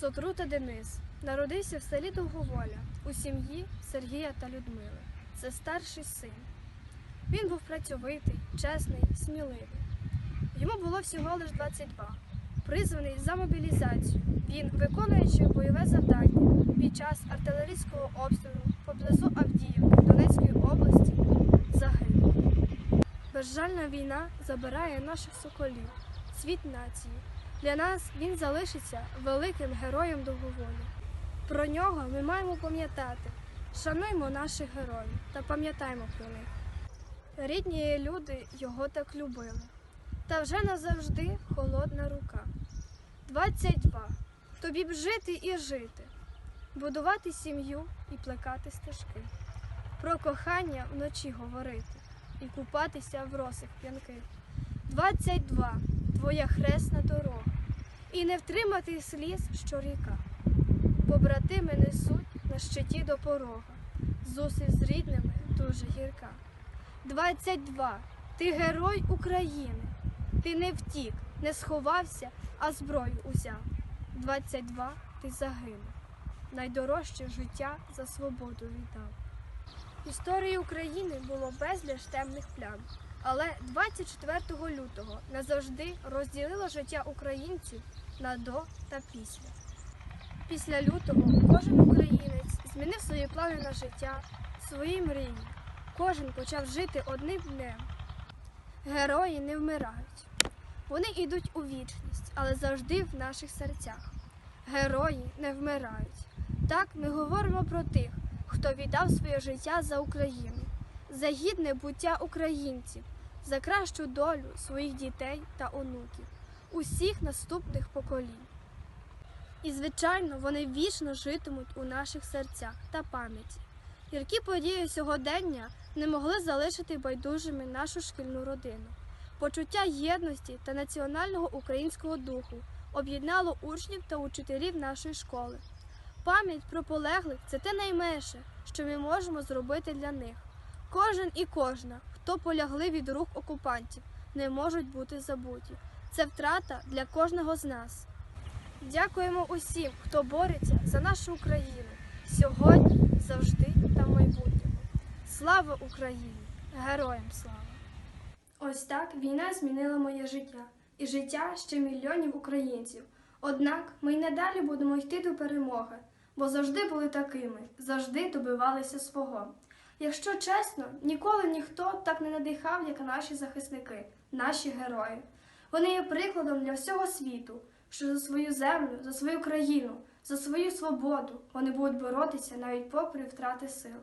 Сотрута Денис народився в селі Довговоля у сім'ї Сергія та Людмили. Це старший син. Він був працьовитий, чесний, сміливий. Йому було всього лише 22. Призваний за мобілізацію. Він, виконуючи бойове завдання під час артилерійського обстрілу поблизу Авдіївки Донецької області, загинув. Безжальна війна забирає наших соколів, світ нації. Для нас він залишиться великим героєм довговолі. Про нього ми маємо пам'ятати. Шануймо наших героїв та пам'ятаймо про них. Рідні люди його так любили. Та вже назавжди холодна рука. 22. Тобі б жити і жити, будувати сім'ю і плекати стежки, про кохання вночі говорити і купатися в росах п'янких. 22. Твоя хресна дорога, і не втримати сліз щоріка. Побратими несуть на щиті до порога, зустріч з рідними дуже гірка. 22. Ти герой України. Ти не втік, не сховався, а зброю узяв. 22. Ти загинув. Найдорожче життя за свободу віддав. В історії України було безліч темних плям, але 24 лютого назавжди розділило життя українців на до та після. Після лютого кожен українець змінив свої плани на життя, свої мрії. Кожен почав жити одним днем. Герої не вмирають. Вони йдуть у вічність, але завжди в наших серцях. Герої не вмирають. Так ми говоримо про тих, хто віддав своє життя за Україну, за гідне буття українців, за кращу долю своїх дітей та онуків, усіх наступних поколінь. І, звичайно, вони вічно житимуть у наших серцях та пам'яті. Гіркі події сьогодення не могли залишити байдужими нашу шкільну родину. Почуття єдності та національного українського духу об'єднало учнів та учителів нашої школи. Пам'ять про полеглих це те найменше, що ми можемо зробити для них. Кожен і кожна, хто полягли від рук окупантів, не можуть бути забуті. Це втрата для кожного з нас. Дякуємо усім, хто бореться за нашу Україну сьогодні, завжди та в майбутньому. Слава Україні! Героям слава! Ось так війна змінила моє життя і життя ще мільйонів українців. Однак ми й надалі будемо йти до перемоги, бо завжди були такими, завжди добивалися свого. Якщо чесно, ніколи ніхто так не надихав, як наші захисники, наші герої. Вони є прикладом для всього світу, що за свою землю, за свою країну, за свою свободу вони будуть боротися навіть попри втрати сил.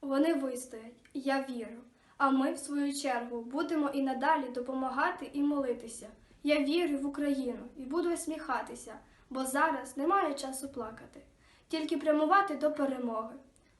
Вони вистоять, я вірю. А ми, в свою чергу, будемо і надалі допомагати і молитися. Я вірю в Україну і буду усміхатися, бо зараз немає часу плакати, тільки прямувати до перемоги.